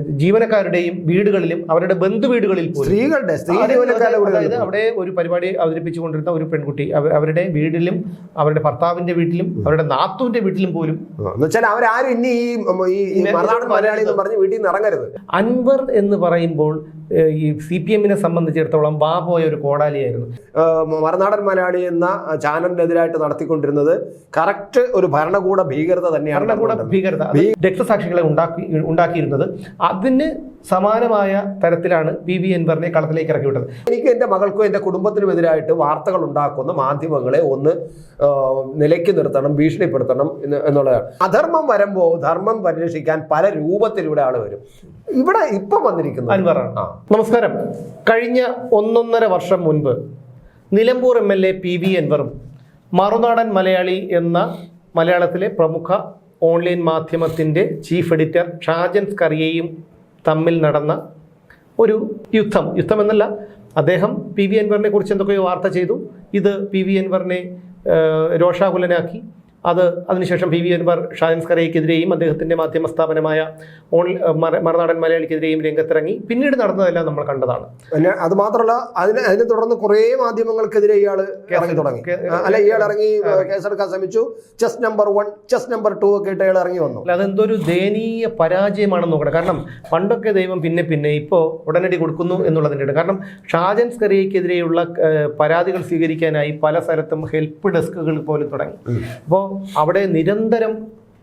ജീവനക്കാരുടെയും വീടുകളിലും അവരുടെ ബന്ധു വീടുകളിൽ സ്ത്രീകളുടെ അതായത് അവിടെ ഒരു പരിപാടി അവതരിപ്പിച്ചുകൊണ്ടിരുന്ന ഒരു പെൺകുട്ടി അവരുടെ വീട്ടിലും അവരുടെ ഭർത്താവിന്റെ വീട്ടിലും അവരുടെ നാത്തുവിന്റെ വീട്ടിലും പോലും അവരാരും ഇനി ഈ മലയാളി എന്ന് പറഞ്ഞ് വീട്ടിൽ നിന്ന് ഇറങ്ങരുത്. അൻവർ എന്ന് പറയുമ്പോൾ ഈ സി പി എമ്മിനെ സംബന്ധിച്ചിടത്തോളം വാ പോയ ഒരു കോടാലിയായിരുന്നു. മറുനാടൻ മലയാളി എന്ന ചാനലിനെതിരായിട്ട് നടത്തിക്കൊണ്ടിരുന്നത് കറക്റ്റ് ഒരു ഭരണകൂട ഭീകരത തന്നെയാണ് ഭരണകൂട ഭീകരത രക്തസാക്ഷികളെ ഉണ്ടാക്കി ഉണ്ടാക്കിയിരുന്നത്. അതിന് സമാനമായ തരത്തിലാണ് പി വി എൻവറിനെ കളത്തിലേക്ക് ഇറക്കി വിട്ടത് എനിക്ക് എന്റെ മകൾക്കും എന്റെ കുടുംബത്തിനും എതിരായിട്ട് വാർത്തകൾ ഉണ്ടാക്കുന്ന മാധ്യമങ്ങളെ ഒന്ന് നിലയ്ക്ക് നിർത്തണം ഭീഷണിപ്പെടുത്തണം എന്ന് എന്നുള്ളതാണ്. അധർമ്മം വരുമ്പോൾ ധർമ്മം പരിരക്ഷിക്കാൻ പല രൂപത്തിലൂടെ ആൾ വരും. ഇവിടെ ഇപ്പം വന്നിരിക്കുന്നു അൻവറാണ്. ആ. നമസ്കാരം. കഴിഞ്ഞ ഒന്നൊന്നര വർഷം മുൻപ് Nilambur M L A P V എൻവറും Marunadan Malayali എന്ന മലയാളത്തിലെ പ്രമുഖ ഓൺലൈൻ മാധ്യമത്തിന്റെ ചീഫ് എഡിറ്റർ ഷാജൻ കറിയയും തമ്മിൽ നടന്ന ഒരു യുദ്ധം. യുദ്ധമെന്നല്ല അദ്ദേഹം പി വി എൻവറിനെ കുറിച്ച് എന്തൊക്കെയോ വാർത്ത ചെയ്തു. ഇത് പി വി എൻവറിനെ രോഷാകുലനാക്കി. അത് അതിനുശേഷം പി വി അൻവർ ഷാജൻ സ്കറിയക്കെതിരെയും അദ്ദേഹത്തിന്റെ മാധ്യമ സ്ഥാപനമായ ഓൺ മറനാടൻ മലയാളിക്കെതിരെയും രംഗത്തിറങ്ങി. പിന്നീട് നടന്നതെല്ലാം നമ്മൾ കണ്ടതാണ്. പിന്നെ അത് മാത്രമല്ല അതിന് അതിനെ തുടർന്ന് കുറേ മാധ്യമങ്ങൾക്കെതിരെ ഇയാൾ ഇറങ്ങി തുടങ്ങി. അല്ല ഇയാൾ ഇറങ്ങി കേസെടുക്കാൻ ശ്രമിച്ചു. Chess number one chess number two ഒക്കെ ഇട്ട് അയാൾ ഇറങ്ങി വന്നു. അല്ല അതെന്തൊരു ദയനീയ പരാജയമാണെന്ന് നോക്കണം. കാരണം പണ്ടൊക്കെ ദൈവം പിന്നെ പിന്നെ ഇപ്പോൾ ഉടനടി കൊടുക്കുന്നു എന്നുള്ളതിന്റെ കാരണം ഷാജൻ സ്കറിയക്കെതിരെയുള്ള പരാതികൾ സ്വീകരിക്കാനായി പല സ്ഥലത്തും ഹെൽപ്പ് ഡെസ്കുകൾ പോലും തുടങ്ങി. അപ്പോൾ അവിടെ നിരന്തരം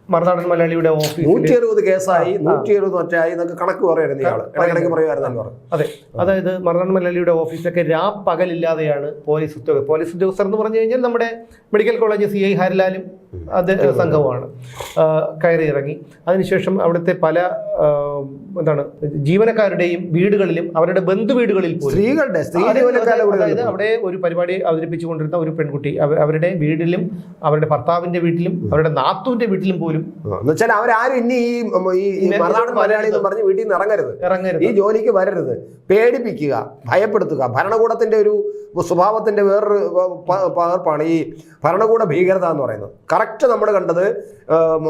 മറുനാടൻ മലയാളിയുടെ ഓഫീസ് നൂറ്റി അറുപത് കേസായി നൂറ്റി അറുപത് ഒറ്റയായി എന്നൊക്കെ കണക്ക് പറയുമായിരുന്നു ഇയാൾ ഇടയ്ക്കിടയ്ക്ക് പറയുമായിരുന്നു. അൻവർ അതെ. അതായത് മറുനാടൻ മലയാളിയുടെ ഓഫീസൊക്കെ രാ പകലില്ലാതെയാണ് പോലീസ് ഉദ്യോഗ പോലീസ് ഉദ്യോഗസ്ഥർ എന്ന് പറഞ്ഞു കഴിഞ്ഞാൽ നമ്മുടെ മെഡിക്കൽ കോളേജ് സി ഐ ഹരിലാലും അത് സംഘവുമാണ് ആ, കയറി ഇറങ്ങി അതിനുശേഷം അവിടുത്തെ പല എന്താണ് ജീവനക്കാരുടെയും വീടുകളിലും അവരുടെ ബന്ധു വീടുകളിൽ പോലും സ്ത്രീകളുടെ സ്ത്രീ അതായത് അവിടെ ഒരു പരിപാടി അവതരിപ്പിച്ചുകൊണ്ടിരുന്ന ഒരു പെൺകുട്ടി അവരുടെ വീടിലും അവരുടെ ഭർത്താവിന്റെ വീട്ടിലും അവരുടെ നാത്തുവിന്റെ വീട്ടിലും പോലും അവരാരും ഇനി ഈ മറുനാടൻ മലയാളി എന്ന് പറഞ്ഞ് വീട്ടിൽ നിന്ന് ഇറങ്ങരുത്. ഇറങ്ങരുത്. ഈ ജോലിക്ക് വരരുത്. പേടിപ്പിക്കുക ഭയപ്പെടുത്തുക. ഭരണകൂടത്തിന്റെ ഒരു സ്വഭാവത്തിന്റെ വേറൊരു പകർപ്പാണ് ഈ ഭരണകൂട ഭീകരത എന്ന് പറയുന്നത്. കറക്റ്റ് നമ്മൾ കണ്ടത്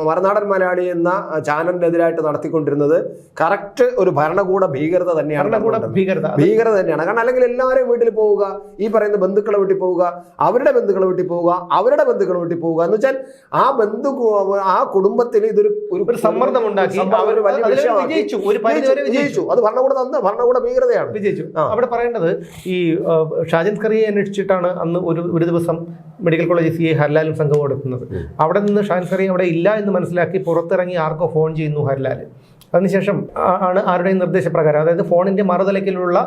മറനാടൻ മലയാളി എന്ന ചാനലിനെതിരായിട്ട് നടത്തിക്കൊണ്ടിരുന്നത് കറക്റ്റ് ഒരു ഭരണകൂട ഭീകരത തന്നെയാണ് ഭരണകൂട ഭീകരത ഭീകരത തന്നെയാണ്. കാരണം അല്ലെങ്കിൽ എല്ലാവരെയും വീട്ടിൽ പോവുക ഈ പറയുന്ന ബന്ധുക്കളെ വീട്ടിൽ പോവുക അവരുടെ ബന്ധുക്കളെ വീട്ടിൽ പോവുക അവരുടെ ബന്ധുക്കളെ വീട്ടിൽ പോവുക എന്ന് വെച്ചാൽ ആ ബന്ധു ആ കുടുംബത്തിന് ഇതൊരു ഒരു സമ്മർദ്ദം ഉണ്ടാക്കി. അവർ വലിയ അതിൽ വിജയിച്ചു. അത് ഭരണകൂട തന്ന ഭരണകൂട ഭീകരതയാണ്. വിജയിച്ചു. അവിടെ പറയേണ്ടത് ഈ ആ, ഷാജൻ സ്കറിയെ അന്വേഷിച്ചിട്ടാണ് അന്ന് ഒരു ഒരു ദിവസം മെഡിക്കൽ കോളേജ് സി എ ഹർലാലും സംഘവും എടുക്കുന്നത്. അവിടെ നിന്ന് ഷാൻ സ്കറി അവിടെ ഇല്ല എന്ന് മനസ്സിലാക്കി പുറത്തിറങ്ങി ആർക്കോ ഫോൺ ചെയ്യുന്നു ഹർലാൽ അതിനുശേഷം ആണ് ആരുടെയും നിർദ്ദേശപ്രകാരം അതായത് ഫോണിന്റെ മറുതലക്കിലുള്ള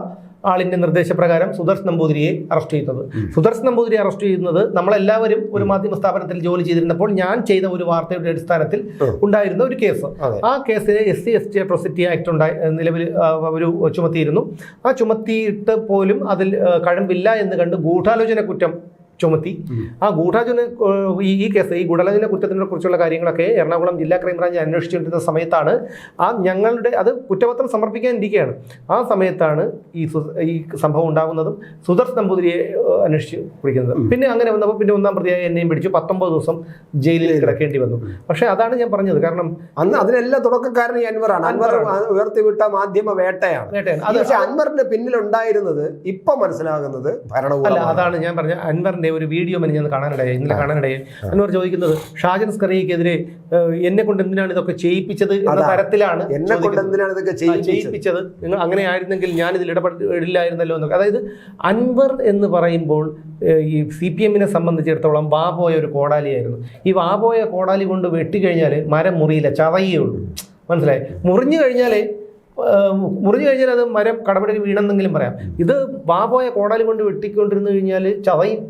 ആളിന്റെ നിർദ്ദേശപ്രകാരം സുദർശ് നമ്പൂതിരിയെ അറസ്റ്റ് ചെയ്യുന്നത് സുദർശ് നമ്പൂതിരി അറസ്റ്റ് ചെയ്യുന്നത് നമ്മളെല്ലാവരും ഒരു മാധ്യമ സ്ഥാപനത്തിൽ ജോലി ചെയ്തിരുന്നപ്പോൾ ഞാൻ ചെയ്ത ഒരു വാർത്തയുടെ അടിസ്ഥാനത്തിൽ ഉണ്ടായിരുന്ന ഒരു കേസ്. ആ കേസിൽ S C S T atrocity act ഉണ്ടായി നിലവിൽ ഒരു ചുമത്തിയിരുന്നു. ആ ചുമത്തിയിട്ട് പോലും അതിൽ കഴമ്പില്ല എന്ന് കണ്ട് ഗൂഢാലോചന കുറ്റം ചുമത്തി. ആ ഗൂഢാചന ഈ ഈ കേസ് ഈ ഗൂഢാലോചന കുറ്റത്തിനെ കുറിച്ചുള്ള കാര്യങ്ങളൊക്കെ എറണാകുളം ജില്ലാ ക്രൈംബ്രാഞ്ച് അന്വേഷിച്ചുകൊണ്ടിരുന്ന സമയത്താണ്. ആ ഞങ്ങളുടെ അത് കുറ്റപത്രം സമർപ്പിക്കാനിരിക്കുകയാണ് ആ സമയത്താണ് ഈ ഈ സംഭവം ഉണ്ടാകുന്നതും സുദർശ് നമ്പൂതിരിയെ അന്വേഷിച്ച് പിടിക്കുന്നത് പിന്നെ അങ്ങനെ വന്നപ്പോൾ പിന്നെ ഒന്നാം പ്രതിയായി എന്നെയും പിടിച്ചു. പത്തൊമ്പത് ദിവസം ജയിലിൽ കിടക്കേണ്ടി വന്നു. പക്ഷേ അതാണ് ഞാൻ പറഞ്ഞത്. കാരണം അന്ന് അതിനെല്ലാം തുടക്കക്കാരൻ ഈ അൻവറാണ്. അൻവർ ഉയർത്തിവിട്ട മാധ്യമ വേട്ടയാണ്. വേട്ടയാണ്. അത് പക്ഷെ അൻവറിന്റെ പിന്നിലുണ്ടായിരുന്നത് ഇപ്പം മനസ്സിലാകുന്നത് അല്ല അതാണ് ഞാൻ പറഞ്ഞ അൻവറിന്റെ ഒരു വീഡിയോ മെനി ഞാൻ കാണാനിടയായി ഇന്നലെ കാണാനിടയായി. അൻവർ ചോദിക്കുന്നത് ഷാജൻ സ്കറിയക്കെതിരെ എന്നെ കൊണ്ട് എന്തിനാണ് ഇതൊക്കെ ചെയ്യിപ്പിച്ചത് എന്ന തരത്തിലാണ് എന്നെ കൊണ്ട് എന്തിനാണ് ഇതൊക്കെ ചെയ്യിപ്പിച്ചത്? ചെയ്യിപ്പിച്ചത്. നിങ്ങൾ അങ്ങനെ ആയിരുന്നെങ്കിൽ ഞാൻ ഇതിൽ ഇടപെടില്ലായിരുന്നല്ലോ എന്നൊക്കെ. അതായത് അൻവർ എന്ന് പറയുമ്പോൾ ഈ സി പി എമ്മിനെ സംബന്ധിച്ചിടത്തോളം വാപോയ ഒരു കോടാലിയായിരുന്നു. ഈ വാപോയ കോടാലി കൊണ്ട് വെട്ടിക്കഴിഞ്ഞാൽ മരം മുറിയില്ല ചതയേ ഉള്ളൂ. മനസ്സിലായി? മുറിഞ്ഞു കഴിഞ്ഞാൽ മുറിഞ്ഞു കഴിഞ്ഞാൽ അത് മരം കടപടി വീണെന്നെങ്കിലും പറയാം. ഇത് വാപോയ കോടാലി കൊണ്ട് വെട്ടിക്കൊണ്ടിരുന്നു കഴിഞ്ഞാൽ ചതയും.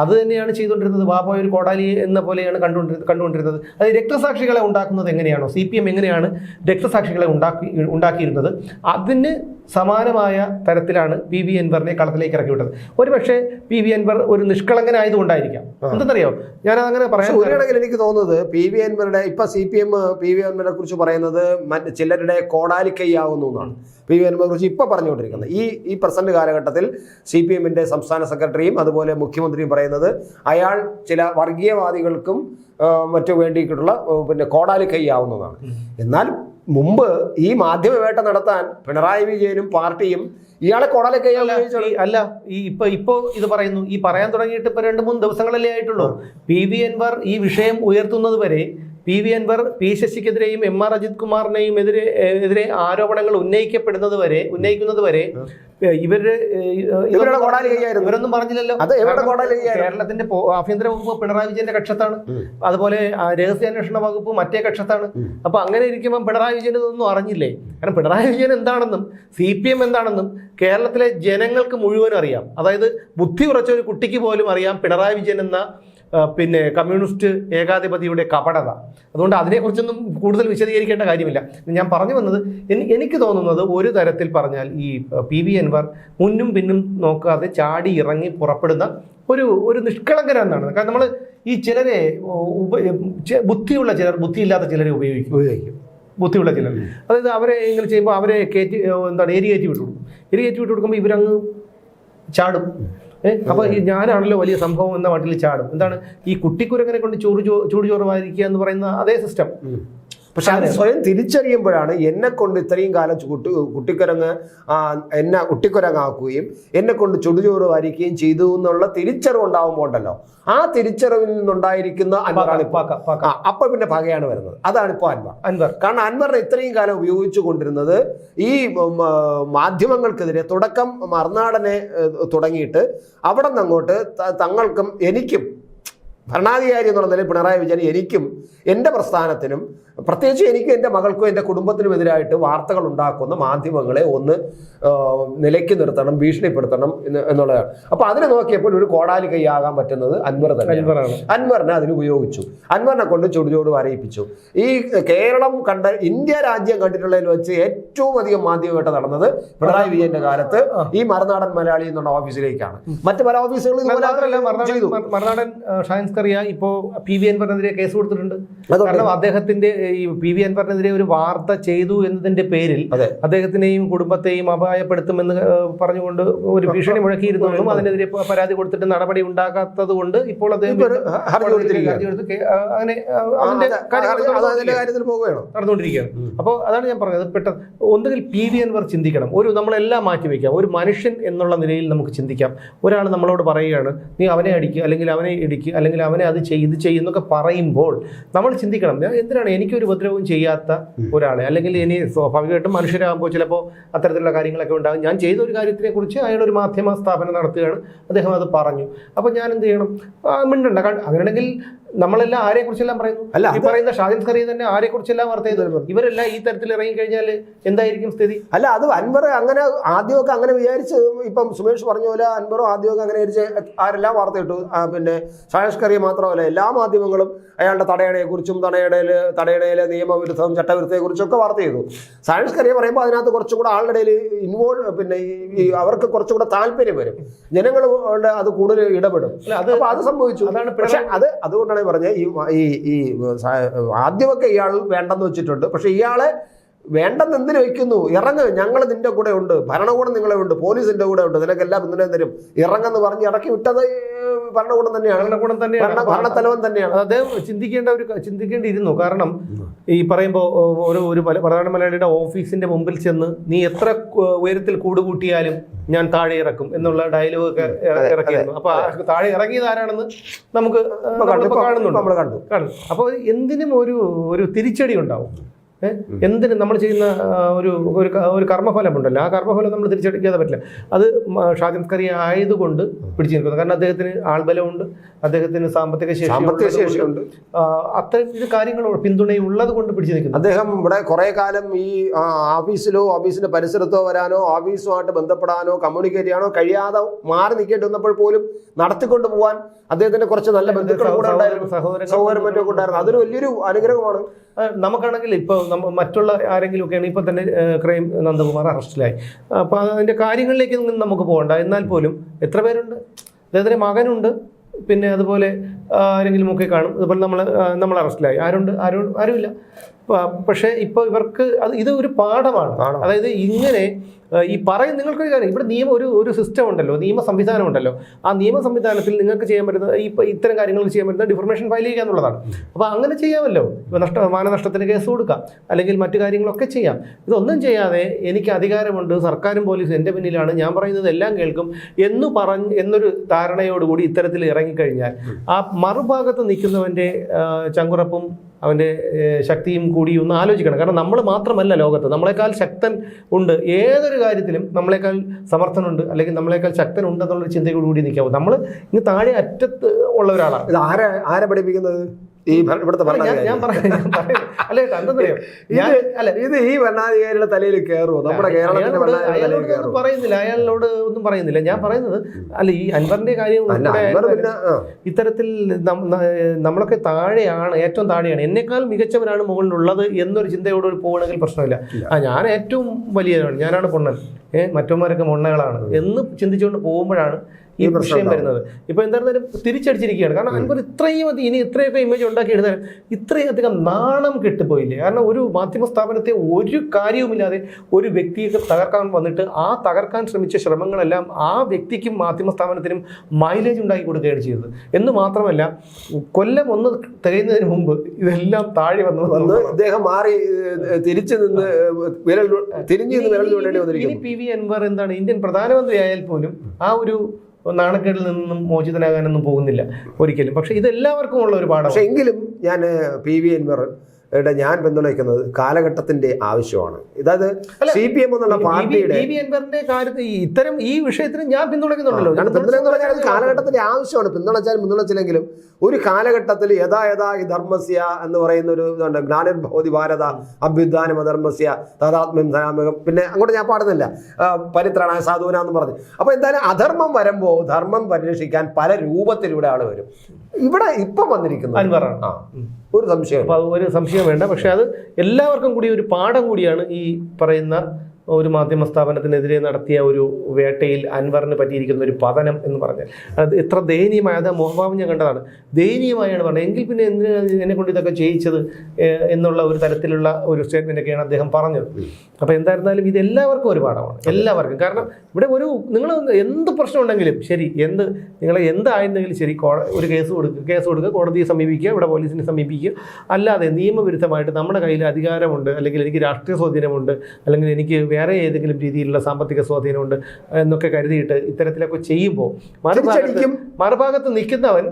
അത് തന്നെയാണ് ചെയ്തുകൊണ്ടിരുന്നത്. ബാബോയ് ഒരു കോടാലി എന്ന പോലെയാണ് കണ്ടുകൊണ്ടിരുന്നത് കണ്ടുകൊണ്ടിരുന്നത്. അത് രക്തസാക്ഷികളെ ഉണ്ടാക്കുന്നത് എങ്ങനെയാണോ? സി പി എം എങ്ങനെയാണ് രക്തസാക്ഷികളെ ഉണ്ടാക്കി ഉണ്ടാക്കിയിരുന്നത്? അതിന് സമാനമായ തരത്തിലാണ് പി വി അൻവറിനെ കളത്തിലേക്ക് ഇറക്കി വിട്ടത്. ഒരു പക്ഷേ പി വി അൻവർ ഒരു നിഷ്കളങ്കനായതുകൊണ്ടായിരിക്കാം. എന്തെന്നറിയോ? ഞാനതങ്ങനെ അങ്ങനെ ഒരു കണക്കിൽ എനിക്ക് തോന്നുന്നത് പി വി അൻവറുടെ ഇപ്പൊ C P M P V അൻവറിനെ കുറിച്ച് പറയുന്നത് മറ്റ് ചിലരുടെ കോടാലിക്കൈയാവുന്നു എന്നാണ്. പി വി അൻവറിനെ കുറിച്ച് ഇപ്പൊ പറഞ്ഞുകൊണ്ടിരിക്കുന്നത്. ഈ ഈ പ്രസന്റ് കാലഘട്ടത്തിൽ സി പി എമ്മിന്റെ സംസ്ഥാന സെക്രട്ടറിയും അതുപോലെ മുഖ്യമന്ത്രിയും പറയുന്നത്. അയാൾ ചില വർഗീയവാദികൾക്കും മറ്റു വേണ്ടിയിട്ടുള്ള പിന്നെ കോടാലി കൈയാവുന്നതാണ്. എന്നാൽ മുമ്പ് ഈ മാധ്യമവേട്ട നടത്താൻ പിണറായി വിജയനും പാർട്ടിയും ഇയാളെ കോടാലി ഈ- അല്ല ഈ ഇപ്പൊ ഇപ്പോ ഇത് പറയുന്നു. ഈ പറയാൻ തുടങ്ങിയിട്ട് ഇപ്പൊ രണ്ട് മൂന്ന് ദിവസങ്ങളല്ലേ ആയിട്ടുള്ളൂ. പി വി അൻവർ ഈ വിഷയം ഉയർത്തുന്നത് വരെ പി വി അൻവർ പി ശശിക്കെതിരെയും എം ആർ അജിത് കുമാറിനെയും എതിരെ എതിരെ ആരോപണങ്ങൾ ഉന്നയിക്കപ്പെടുന്നത് വരെ ഉന്നയിക്കുന്നത് വരെ ഇവർ ഇവരുടെ ഇവരൊന്നും പറഞ്ഞില്ലല്ലോ. കേരളത്തിന്റെ ആഭ്യന്തര വകുപ്പ് പിണറായി വിജയന്റെ കക്ഷത്താണ്. അതുപോലെ രഹസ്യാന്വേഷണ വകുപ്പ് മറ്റേ കക്ഷത്താണ്. അപ്പൊ അങ്ങനെ ഇരിക്കുമ്പോൾ പിണറായി വിജയൻ ഇതൊന്നും അറിഞ്ഞില്ലേ? കാരണം പിണറായി വിജയൻ എന്താണെന്നും സി പി എം എന്താണെന്നും കേരളത്തിലെ ജനങ്ങൾക്ക് മുഴുവൻ അറിയാം. അതായത് ബുദ്ധി ഉറച്ച ഒരു കുട്ടിക്ക് പോലും അറിയാം പിണറായി വിജയൻ എന്ന പിന്നെ കമ്മ്യൂണിസ്റ്റ് ഏകാധിപതിയുടെ കപടത. അതുകൊണ്ട് അതിനെക്കുറിച്ചൊന്നും കൂടുതൽ വിശദീകരിക്കേണ്ട കാര്യമില്ല. ഞാൻ പറഞ്ഞു വന്നത് എനിക്ക് തോന്നുന്നത് ഒരു തരത്തിൽ പറഞ്ഞാൽ ഈ പി വി അൻവർ മുന്നും പിന്നും നോക്കാതെ ചാടി ഇറങ്ങി പുറപ്പെടുന്ന ഒരു ഒരു നിഷ്കളങ്കനാണെന്നാണ് കാരണം നമ്മൾ ഈ ചിലരെ ഉപ ബുദ്ധിയുള്ള ചിലർ ബുദ്ധിയില്ലാത്ത ചിലരെ ഉപയോഗിക്കും. ഉപയോഗിക്കും. ബുദ്ധിയുള്ള ചിലർ. അതായത് അവരെ ഇങ്ങനെ ചെയ്യുമ്പോൾ അവരെ കയറ്റി എന്താണ് ഏരിയേറ്റി വിട്ടു കൊടുക്കും. ഏരി കയറ്റി വിട്ടു കൊടുക്കുമ്പോൾ ഇവരങ്ങ് ചാടും. അപ്പൊ ഈ ഞാനാണല്ലോ വലിയ സംഭവം എന്ന മട്ടിൽ ചാടും. എന്താണ്? ഈ കുട്ടിക്കുരങ്ങനെ കൊണ്ട് ചൂട് ചൂട് ചോറ് വാരിക്കുക എന്ന് പറയുന്ന അതേ സിസ്റ്റം പക്ഷെ അത് സ്വയം തിരിച്ചറിയുമ്പോഴാണ് എന്നെ കൊണ്ട് ഇത്രയും കാലം കുട്ടി കുട്ടിക്കുരങ്ങ് എന്നെ കുട്ടിക്കുരങ്ങാക്കുകയും എന്നെ കൊണ്ട് ചുടുചോറ് വരിക്കുകയും ചെയ്തു എന്നുള്ള തിരിച്ചറിവ് ഉണ്ടാവുമ്പോൾ ഉണ്ടല്ലോ. ആ തിരിച്ചറിവിൽ നിന്നുണ്ടായിരിക്കുന്ന അൻവറാണ് ഇപ്പൊ. അപ്പൊ പിന്നെ പകയാണ് വരുന്നത്. അതാണ് ഇപ്പോൾ അൻവർ. അൻവർ. കാരണം അൻവറിനെ ഇത്രയും കാലം ഉപയോഗിച്ചു കൊണ്ടിരുന്നത് ഈ മാധ്യമങ്ങൾക്കെതിരെ തുടക്കം മറുനാടനെ തുടങ്ങിയിട്ട് അവിടെ നിന്ന് അങ്ങോട്ട് തങ്ങൾക്കും എനിക്കും ഭരണാധികാരി എന്നുള്ള നിലയിൽ പിണറായി വിജയൻ എനിക്കും എന്റെ പ്രസ്ഥാനത്തിനും പ്രത്യേകിച്ച് എനിക്ക് എന്റെ മകൾക്കും എന്റെ കുടുംബത്തിനും എതിരായിട്ട് വാർത്തകൾ ഉണ്ടാക്കുന്ന മാധ്യമങ്ങളെ ഒന്ന് നിലയ്ക്ക് നിർത്തണം ഭീഷണിപ്പെടുത്തണം എന്നുള്ളതാണ്. അപ്പോൾ അതിനെ നോക്കിയപ്പോൾ ഒരു കോടാലി കൈയാകാൻ പറ്റുന്നത് അൻവർ തന്നെ അൻവറിനെ അതിന് ഉപയോഗിച്ചു. അൻവറിനെ കൊണ്ട് ചുടുചോട് വരയിപ്പിച്ചു ഈ കേരളം കണ്ട ഇന്ത്യ രാജ്യം കണ്ടിട്ടുള്ളതിൽ വെച്ച് ഏറ്റവും അധികം മാധ്യമമായിട്ട് നടന്നത് പിണറായി വിജയന്റെ കാലത്ത് ഈ മറുനാടൻ മലയാളി എന്നുള്ള ഓഫീസിലേക്കാണ്. മറ്റു പല ഓഫീസുകളും അത് മാത്രമല്ല ഇതുപോലെ മറുനാടൻ ചെയ്തു. മർ- മറുനാടൻ ഷാൻസ് കറിയ ഇപ്പോ പി വി അൻവറിനെതിരെ കേസ് കൊടുത്തിട്ടുണ്ട്. കാരണം അദ്ദേഹത്തിന്റെ ഈ പി വി അൻവറിനെതിരെ ഒരു വാർത്ത ചെയ്തു എന്നതിന്റെ പേരിൽ. അദ്ദേഹത്തിനെയും കുടുംബത്തെയും അപായപ്പെടുത്തുമെന്ന് പറഞ്ഞുകൊണ്ട് ഒരു ഭീഷണി മുഴക്കിയിരുന്നു അതിനെതിരെ പരാതി കൊടുത്തിട്ട് നടപടി ഉണ്ടാകാത്തത് കൊണ്ട് ഇപ്പോൾ അദ്ദേഹം അങ്ങനെ അതിന്റെ നടന്നുകൊണ്ടിരിക്കുകയാണ്. കാര്യത്തിൽ പോവുകയാണ്? നടന്നുകൊണ്ടിരിക്കുകയാണ്. അപ്പോൾ അതാണ് ഞാൻ പറഞ്ഞത്. പെട്ടെന്ന് ഒന്നുകിൽ പി വി അൻവർ ചിന്തിക്കണം. ഒരു നമ്മളെല്ലാം മാറ്റി വെക്കാം. ഒരു മനുഷ്യൻ എന്നുള്ള നിലയിൽ നമുക്ക് ചിന്തിക്കാം. ഒരാൾ നമ്മളോട് പറയുകയാണ് നീ അവനെ അടിക്കുക അല്ലെങ്കിൽ അവനെ ഇടിക്കുക അല്ലെങ്കിൽ അവനെ അത് ചെയ്ത് ചെയ്യുന്നൊക്കെ പറയുമ്പോൾ നമ്മൾ ചിന്തിക്കണം. എന്തിനാണ്? എന്തിനാണ് എനിക്കൊരു ഉപദ്രവവും ചെയ്യാത്ത ഒരാളെ. അല്ലെങ്കിൽ ഇനി സ്വാഭാവികമായിട്ടും മനുഷ്യരാകുമ്പോൾ ചിലപ്പോൾ അത്തരത്തിലുള്ള കാര്യങ്ങളൊക്കെ ഉണ്ടാകും. ഞാൻ ചെയ്ത ഒരു കാര്യത്തിനെ കുറിച്ച് അയാൾ ഒരു മാധ്യമ സ്ഥാപനം നടത്തുകയാണ്. അദ്ദേഹം അത് പറഞ്ഞു. അപ്പോൾ ഞാൻ എന്ത് ചെയ്യണം? മിണ്ടണ്ട. അങ്ങനെയാണെങ്കിൽ നമ്മളെല്ലാം ആരെ കുറിച്ചെല്ലാം പറയുന്നു? അല്ല, ഈ പറയുന്ന ഷാജിൻ സ്കറി തന്നെ ആരെ കുറിച്ചെല്ലാം വാർത്ത ചെയ്തു ഇവരെല്ലാം ഈ തരത്തിൽ ഇറങ്ങി കഴിഞ്ഞാൽ എന്തായിരിക്കും സ്ഥിതി? അല്ല അത് അൻവർ അങ്ങനെ ആദ്യമൊക്കെ അങ്ങനെ വിചാരിച്ച് ഇപ്പം സുമേഷ് പറഞ്ഞ പോലെ അൻവറും ആദ്യമൊക്കെ അങ്ങനെ വിചാരിച്ച് ആരെല്ലാം വാർത്ത ഇട്ടു പിന്നെ ഷായഷ് കറിയ മാത്രമല്ല എല്ലാ മാധ്യമങ്ങളും അയാളുടെ തടയണയെക്കുറിച്ചും തടയണയിൽ തടയണയിലെ നിയമവിരുദ്ധവും ചട്ടവിരുദ്ധത്തെക്കുറിച്ചും ഒക്കെ വാർത്ത ചെയ്തു സയൻസ് കരിയർ പറയുമ്പോൾ അതിനകത്ത് കുറച്ചും കൂടെ ആളുടെ ഇടയിൽ ഇൻവോൾവ് പിന്നെ ഈ- അവർക്ക് കുറച്ചും കൂടെ താല്പര്യം വരും. ജനങ്ങൾ അത് കൂടുതൽ ഇടപെടും. അപ്പോൾ അത് സംഭവിച്ചു. പക്ഷെ അത് അതുകൊണ്ടാണ് പറഞ്ഞത് ഈ ഈ ആദ്യമൊക്കെ ഇയാൾ വേണ്ടെന്ന് വെച്ചിട്ടുണ്ട്. പക്ഷെ ഇയാളെ വേണ്ടെന്ന് എന്തിനു വയ്ക്കുന്നു? ഇറങ്ങ് ഞങ്ങൾ നിന്റെ കൂടെ ഉണ്ട്. ഭരണകൂടം നിങ്ങളെ ഉണ്ട്. പോലീസിന്റെ കൂടെ ഉണ്ട്. നിനക്കെല്ലാം പിന്തുണയും തരും. ഇറങ്ങെന്ന് പറഞ്ഞ് ഇറക്കി വിട്ടത് ഭരണകൂടം തന്നെയാണ്. ഭരണകൂടം തന്നെയാണ്. ഭരണ ഭരണത്തലവൻ തന്നെയാണ്. അദ്ദേഹം ചിന്തിക്കേണ്ട ഒരു ചിന്തിക്കേണ്ടിയിരുന്നു. കാരണം ഈ പറയുമ്പോൾ ഒരു ഒരു പ്രധാന മലയാളിയുടെ ഓഫീസിന്റെ മുമ്പിൽ ചെന്ന് നീ എത്ര ഉയരത്തിൽ കൂടുകൂട്ടിയാലും ഞാൻ താഴെ ഇറക്കും എന്നുള്ള ഡയലോഗ് ഒക്കെ ഇറക്കിയായിരുന്നു ഇറക്കിയിരുന്നു. അപ്പൊ താഴെ ഇറങ്ങിയത് ആരാണെന്ന് നമുക്ക് കാണുന്നുണ്ട്. നമ്മൾ കണ്ടു. കാണും അപ്പോൾ എന്തിനും ഒരു ഒരു തിരിച്ചടി ഉണ്ടാവും? എന്തിനും നമ്മൾ ചെയ്യുന്ന ഒരു ഒരു കർമ്മഫലം ഒരു കർമ്മഫലമുണ്ടല്ലോ. ആ കർമ്മഫലം നമ്മൾ തിരിച്ചടിക്കാതെ പറ്റില്ല. അത് ഷാജൻ കറി ആയതുകൊണ്ട് പിടിച്ചു നിൽക്കുന്നത് കാരണം അദ്ദേഹത്തിന് ആൾബലമുണ്ട് അദ്ദേഹത്തിന് സാമ്പത്തിക ശേഷി സാമ്പത്തിക ശേഷിയുണ്ട്. അത്തരം ഇത് കാര്യങ്ങൾ പിന്തുണയുള്ളത് കൊണ്ട് പിടിച്ചു നിൽക്കുന്നു. അദ്ദേഹം ഇവിടെ കുറെ കാലം ഈ ഓഫീസിലോ ഓഫീസിന്റെ പരിസരത്തോ വരാനോ ഓഫീസുമായിട്ട് ബന്ധപ്പെടാനോ കമ്മ്യൂണിക്കേറ്റ് ചെയ്യാനോ കഴിയാതെ മാറി നിൽക്കേണ്ടി വന്നപ്പോൾ പോലും നടത്തിക്കൊണ്ട് പോകാൻ അദ്ദേഹത്തിന്റെ കുറച്ച് നല്ല ബന്ധുക്കൾ കൂടെ ഉണ്ടായിരുന്നു സൗകര്യം മറ്റൊക്കെ ഉണ്ടായിരുന്നു. അതൊരു വലിയൊരു അനുഗ്രഹമാണ്. നമുക്കാണെങ്കിൽ ഇപ്പോൾ മറ്റുള്ള ആരെങ്കിലും ഒക്കെയാണ് ഇപ്പോൾ തന്നെ ക്രൈം നന്ദകുമാർ അറസ്റ്റിലായി. അപ്പോൾ അതിന്റെ കാര്യങ്ങളിലേക്ക് നമുക്ക് പോകണ്ട. എന്നാൽ പോലും എത്ര പേരുണ്ട്? അദ്ദേഹത്തിന്റെ മകനുണ്ട്. പിന്നെ അതുപോലെ ആരെങ്കിലും ഒക്കെ കാണും. അതുപോലെ നമ്മൾ നമ്മൾ അറസ്റ്റിലായി. ആരുണ്ട്? ആരും ആരുമില്ല. പക്ഷേ ഇപ്പോൾ ഇവർക്ക് അത് ഇത് ഒരു പാഠമാണ്. അതായത് ഇങ്ങനെ ഈ പറയും നിങ്ങൾക്കൊരു കാര്യം ഇവിടെ നിയമം ഒരു ഒരു സിസ്റ്റം ഉണ്ടല്ലോ നിയമ സംവിധാനം ഉണ്ടല്ലോ. ആ നിയമ സംവിധാനത്തിൽ നിങ്ങൾക്ക് ചെയ്യാൻ പറ്റുന്ന ഈ ഇത്തരം കാര്യങ്ങൾ ചെയ്യാൻ പറ്റുന്ന ഡിഫർമേഷൻ ഫയൽ ചെയ്യുക എന്നുള്ളതാണ്. അപ്പോൾ അങ്ങനെ ചെയ്യാമല്ലോ. ഇപ്പോൾ നഷ്ട മാനനഷ്ടത്തിന് കേസ് കൊടുക്കാം. അല്ലെങ്കിൽ മറ്റു കാര്യങ്ങളൊക്കെ ചെയ്യാം. ഇതൊന്നും ചെയ്യാതെ എനിക്ക് അധികാരമുണ്ട് സർക്കാരും പോലീസും എന്റെ പിന്നിലാണ് ഞാൻ പറയുന്നത് എല്ലാം കേൾക്കും എന്ന് പറഞ്ഞ് എന്നൊരു ധാരണയോടുകൂടി ഇത്തരത്തിൽ ഇറങ്ങിക്കഴിഞ്ഞാൽ ആ മറുഭാഗത്ത് നിൽക്കുന്നവന്റെ ചങ്കുറപ്പും അവന്റെ ശക്തിയും കൂടി ഒന്ന് ആലോചിക്കണം. കാരണം നമ്മൾ മാത്രമല്ല ലോകത്ത്. നമ്മളെക്കാൾ ശക്തൻ ഉണ്ട്. ഏതൊരു കാര്യത്തിലും നമ്മളെക്കാൾ സമർത്ഥനുണ്ട് അല്ലെങ്കിൽ നമ്മളെക്കാൾ ശക്തൻ ഉണ്ടെന്നുള്ളൊരു ചിന്തയോടുകൂടി നിൽക്കാവും നമ്മൾ ഇങ്ങ് താഴെ അറ്റത്ത് ഉള്ള ഒരാളാണ്. ഇത് ആരെ ആരെ പഠിപ്പിക്കുന്നത്? ഈ ഇവിടുത്തെ ഇത് ഈ ഭരണാധികാരിയുടെ തലയിൽ കയറുമോ നമ്മുടെ കേരളത്തിന്റെ പറയുന്നില്ല. അയാളോട് ഒന്നും പറയുന്നില്ല. ഞാൻ പറയുന്നത് അല്ല ഈ അൻവറിന്റെ കാര്യം ഇത്തരത്തിൽ നമ്മളൊക്കെ താഴെയാണ് ഏറ്റവും താഴെയാണ്. എന്നെക്കാൾ മികച്ചവരാണ് മുകളിലുള്ളത് എന്നൊരു ചിന്തയോട് പോകണമെങ്കിൽ പ്രശ്നമില്ല. ആ ഞാൻ ഏറ്റവും വലിയവനാണ്. ഞാനാണ് പൊണ്ണൻ. ഏഹ് മറ്റന്മാരൊക്കെ മൊണ്ണകളാണ്. എന്ന് ചിന്തിച്ചുകൊണ്ട് പോകുമ്പോഴാണ് ഈ വിഷയം വരുന്നത്. ഇപ്പൊ എന്തായിരുന്നാലും തിരിച്ചടിച്ചിരിക്കുകയാണ്. കാരണം അൻവർ ഇത്രയും അധികം ഇനി ഇത്രയൊക്കെ ഇമേജ് ഉണ്ടാക്കി എഴുതാൻ ഇത്രയും അധികം നാണം കെട്ടുപോയില്ലേ? കാരണം ഒരു മാധ്യമ സ്ഥാപനത്തെ ഒരു കാര്യവുമില്ലാതെ ഒരു വ്യക്തിയെ തകർക്കാൻ വന്നിട്ട് ആ തകർക്കാൻ ശ്രമിച്ച ശ്രമങ്ങളെല്ലാം ആ വ്യക്തിക്കും മാധ്യമ സ്ഥാപനത്തിനും മൈലേജ് ഉണ്ടാക്കി കൊടുക്കുകയാണ് ചെയ്തത്. എന്ന് മാത്രമല്ല കൊല്ലം ഒന്ന് തികയുന്നതിന് മുമ്പ് ഇതെല്ലാം താഴെ വന്നു വന്ന് ഇദ്ദേഹം മാറി തിരിച്ചു നിന്ന് വിരൽ തിരിഞ്ഞു നിന്ന് വിരൽ ചൂണ്ടേണ്ടി വന്നിരിക്കുന്നു. പി വി അൻവർ എന്താണ്? ഇന്ത്യൻ പ്രധാനമന്ത്രി ആയാൽ പോലും ആ ഒരു നാണക്കേടിൽ നിന്നും മോചിതനാകാനൊന്നും പോകുന്നില്ല ഒരിക്കലും. പക്ഷെ ഇതെല്ലാവർക്കും ഉള്ള ഒരു പാഠം പക്ഷെ എങ്കിലും ഞാൻ പി വി അൻവർ യുടെ ഞാൻ പിന്തുണയ്ക്കുന്നത് കാലഘട്ടത്തിന്റെ ആവശ്യമാണ്. അല്ല, സി പി എം എന്നുള്ള പാർട്ടിയുടെ ഇത്തരം ഈ വിഷയത്തിന് ഞാൻ പിന്തുണയ്ക്കുന്നുണ്ടല്ലോ. ഞാൻ പറഞ്ഞാൽ അത് കാലഘട്ടത്തിന്റെ ആവശ്യമാണ്. പിന്തുണച്ചാലും പിന്തുണച്ചില്ലെങ്കിലും ഒരു കാലഘട്ടത്തിൽ യഥാ യഥാ ഈ ധർമ്മസ്യ എന്ന് പറയുന്ന ഒരു ഇതുണ്ട്. ജ്ഞാനഭവതി ഭാരത അഭ്യുദ്ധാനം അധർമ്മസ്യ തഥാത്മ്യം ധനാത്മകം പിന്നെ അങ്ങോട്ട് ഞാൻ പാടുന്നില്ല. പരിത്രാണ സാധുവന എന്ന് പറഞ്ഞു. അപ്പൊ എന്തായാലും അധർമ്മം വരുമ്പോൾ ധർമ്മം പരിരക്ഷിക്കാൻ പല രൂപത്തിലൂടെ ആൾ വരും. ഇവിടെ ഇപ്പം വന്നിരിക്കുന്നു ആ. ഒരു സംശയം ഒരു സംശയം വേണ്ട. പക്ഷേ അത് എല്ലാവർക്കും കൂടി ഒരു പാഠം കൂടിയാണ് ഈ പറയുന്ന ഒരു മാധ്യമ സ്ഥാപനത്തിനെതിരെ നടത്തിയ ഒരു വേട്ടയിൽ അൻവറിന് പറ്റിയിരിക്കുന്ന ഒരു പതനം എന്ന് പറഞ്ഞാൽ. അത് എത്ര ദയനീയമായ അത് മോഹഭാവം ഞാൻ കണ്ടതാണ്. ദയനീയമായാണ് പറഞ്ഞത്. എങ്കിൽ പിന്നെ എന്തിനാണ് എന്നെ കൊണ്ട് ഇതൊക്കെ ചെയ്യിച്ചത്? എന്നുള്ള ഒരു തരത്തിലുള്ള ഒരു സ്റ്റേറ്റ്മെന്റ് ഒക്കെയാണ് അദ്ദേഹം പറഞ്ഞത്. അപ്പോൾ എന്തായിരുന്നാലും ഇത് എല്ലാവർക്കും ഒരു പാഠമാണ്. എല്ലാവർക്കും. കാരണം ഇവിടെ ഒരു നിങ്ങൾ എന്ത് പ്രശ്നം ഉണ്ടെങ്കിലും ശരി എന്ത് നിങ്ങളെ എന്തായിരുന്നെങ്കിലും ശരി ഒരു കേസ് കൊടുക്കുക കേസ് കൊടുക്കുക കോടതിയെ സമീപിക്കുക ഇവിടെ പോലീസിനെ സമീപിക്കുക. അല്ലാതെ നിയമവിരുദ്ധമായിട്ട് നമ്മുടെ കയ്യിൽ അധികാരമുണ്ട് അല്ലെങ്കിൽ എനിക്ക് രാഷ്ട്രീയ സ്വാധീനമുണ്ട് അല്ലെങ്കിൽ എനിക്ക് വേറെ ഏതെങ്കിലും രീതിയിലുള്ള സാമ്പത്തിക സ്വാധീനമുണ്ട് എന്നൊക്കെ കരുതിയിട്ട് ഇത്തരത്തിലൊക്കെ ചെയ്യുമ്പോൾ മറുഭാഗത്ത് മറുഭാഗത്ത് നിൽക്കുന്നവൻ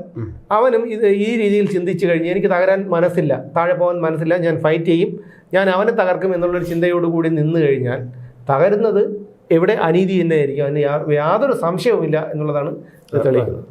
അവനും ഇത് ഈ രീതിയിൽ ചിന്തിച്ചു കഴിഞ്ഞ് എനിക്ക് തകരാൻ മനസ്സില്ല താഴെ പോകാൻ മനസ്സില്ല ഞാൻ ഫൈറ്റ് ചെയ്യും ഞാൻ അവനെ തകർക്കും എന്നുള്ളൊരു ചിന്തയോടുകൂടി നിന്ന് കഴിഞ്ഞാൽ തകരുന്നത് എവിടെ അനീതി തന്നെയായിരിക്കും. അതിന് യാതൊരു സംശയവുമില്ല എന്നുള്ളതാണ് തെളിയിക്കുന്നത്.